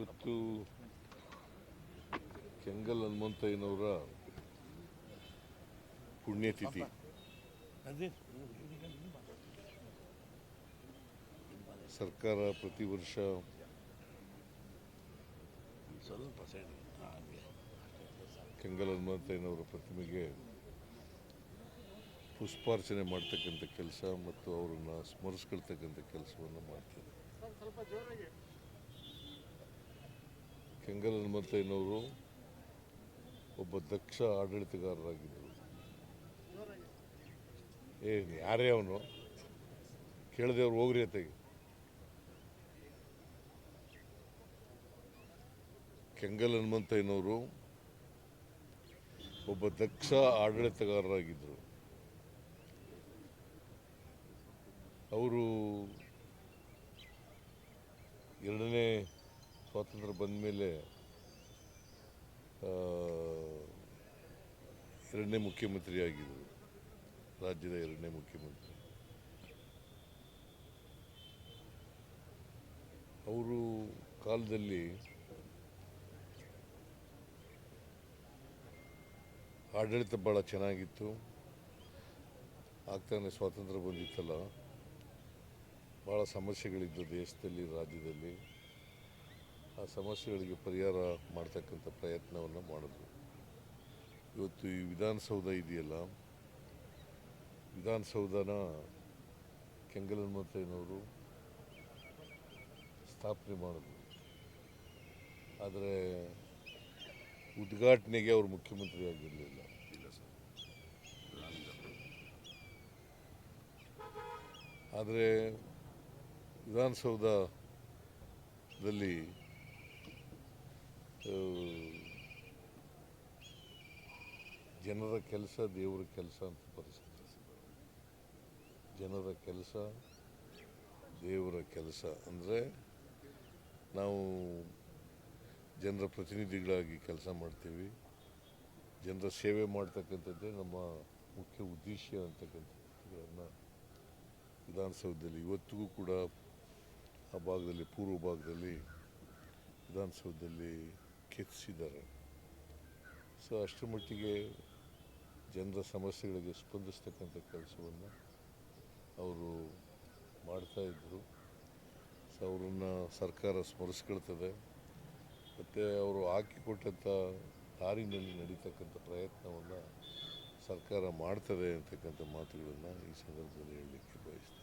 ಇವತ್ತು ಕೆಂಗಲ್ ಹನುಮಂತಯ್ಯನವರ ಪುಣ್ಯತಿಥಿ. ಸರ್ಕಾರ ಪ್ರತಿ ವರ್ಷ ಕೆಂಗಲ್ ಹನುಮಂತಯ್ಯನವರ ಪ್ರತಿಮೆಗೆ ಪುಷ್ಪಾರ್ಚನೆ ಮಾಡ್ತಕ್ಕಂಥ ಕೆಲಸ ಮತ್ತು ಅವರನ್ನು ಸ್ಮರಿಸ್ಕೊಳ್ತಕ್ಕಂಥ ಕೆಲಸವನ್ನು ಮಾಡ್ತಾರೆ ಕೆಂಗಲ್ ಹನುಮಂತಯ್ಯನವರು ಒಬ್ಬ ದಕ್ಷ ಆಡಳಿತಗಾರರಾಗಿದ್ದರು. ಏ, ಯಾರೇ ಅವನು? ಕೇಳದೇವ್ರು ಹೋಗ್ರಿ ಅತೆಗೆ ಕೆಂಗಲ್ ಹನುಮಂತಯ್ಯನವರು ಒಬ್ಬ ದಕ್ಷ ಆಡಳಿತಗಾರರಾಗಿದ್ದರು. ಅವರು ಎರಡನೇ ಸ್ವಾತಂತ್ರ್ಯ ಬಂದ ಮೇಲೆ ಎರಡನೇ ಮುಖ್ಯಮಂತ್ರಿ ಆಗಿದ್ದರು. ರಾಜ್ಯದ ಎರಡನೇ ಮುಖ್ಯಮಂತ್ರಿ. ಅವರು ಕಾಲದಲ್ಲಿ ಆಡಳಿತ ಭಾಳ ಚೆನ್ನಾಗಿತ್ತು. ಆಗ್ತಾನೆ ಸ್ವಾತಂತ್ರ್ಯ ಬಂದಿತ್ತಲ್ಲ. ಭಾಳ ಸಮಸ್ಯೆಗಳಿದ್ದವು ದೇಶದಲ್ಲಿ, ರಾಜ್ಯದಲ್ಲಿ. ಆ ಸಮಸ್ಯೆಗಳಿಗೆ ಪರಿಹಾರ ಮಾಡ್ತಕ್ಕಂಥ ಪ್ರಯತ್ನವನ್ನು ಮಾಡಿದ್ರು ಇವತ್ತು ಈ ವಿಧಾನಸೌಧ ಇದೆಯಲ್ಲ ವಿಧಾನಸೌಧನ ಕೆಂಗಲ್ ಹನುಮಂತಯ್ಯನವರು ಸ್ಥಾಪನೆ ಮಾಡಿದ್ರು. ಆದರೆ ಉದ್ಘಾಟನೆಗೆ ಅವರು ಮುಖ್ಯಮಂತ್ರಿ ಆಗಿರಲಿಲ್ಲ. ಆದರೆ ವಿಧಾನಸೌಧದಲ್ಲಿ ಜನರ ಕೆಲಸ ದೇವರ ಕೆಲಸ ಅಂತ ಪರಿಸ್ಥಿತಿ. ಜನರ ಕೆಲಸ ದೇವರ ಕೆಲಸ ಅಂದರೆ ನಾವು ಜನರ ಪ್ರತಿನಿಧಿಗಳಾಗಿ ಕೆಲಸ ಮಾಡ್ತೀವಿ. ಜನರ ಸೇವೆ ಮಾಡ್ತಕ್ಕಂಥದ್ದೇ ನಮ್ಮ ಮುಖ್ಯ ಉದ್ದೇಶ ಅಂತಕ್ಕಂಥದ್ದನ್ನು ವಿಧಾನಸೌಧದಲ್ಲಿ ಇವತ್ತಿಗೂ ಕೂಡ ಆ ಭಾಗದಲ್ಲಿ, ಪೂರ್ವ ಭಾಗದಲ್ಲಿ ವಿಧಾನಸೌಧದಲ್ಲಿ ಕೆತ್ತಿಸಿದ್ದಾರೆ. ಸೊ ಅಷ್ಟರ ಮಟ್ಟಿಗೆ ಜನರ ಸಮಸ್ಯೆಗಳಿಗೆ ಸ್ಪಂದಿಸ್ತಕ್ಕಂಥ ಕೆಲಸವನ್ನು ಅವರು ಮಾಡ್ತಾಯಿದ್ರು ಸೊ ಅವರನ್ನು ಸರ್ಕಾರ ಸ್ಮರಿಸ್ಕೊಳ್ತದೆ. ಮತ್ತು ಅವರು ಹಾಕಿಕೊಟ್ಟಂಥ ದಾರಿನಲ್ಲಿ ನಡೀತಕ್ಕಂಥ ಪ್ರಯತ್ನವನ್ನು ಸರ್ಕಾರ ಮಾಡ್ತದೆ ಅಂತಕ್ಕಂಥ ಮಾತುಗಳನ್ನು ಈ ಸಂದರ್ಭದಲ್ಲಿ ಹೇಳಲಿಕ್ಕೆ ಬಯಸ್ತೀನಿ.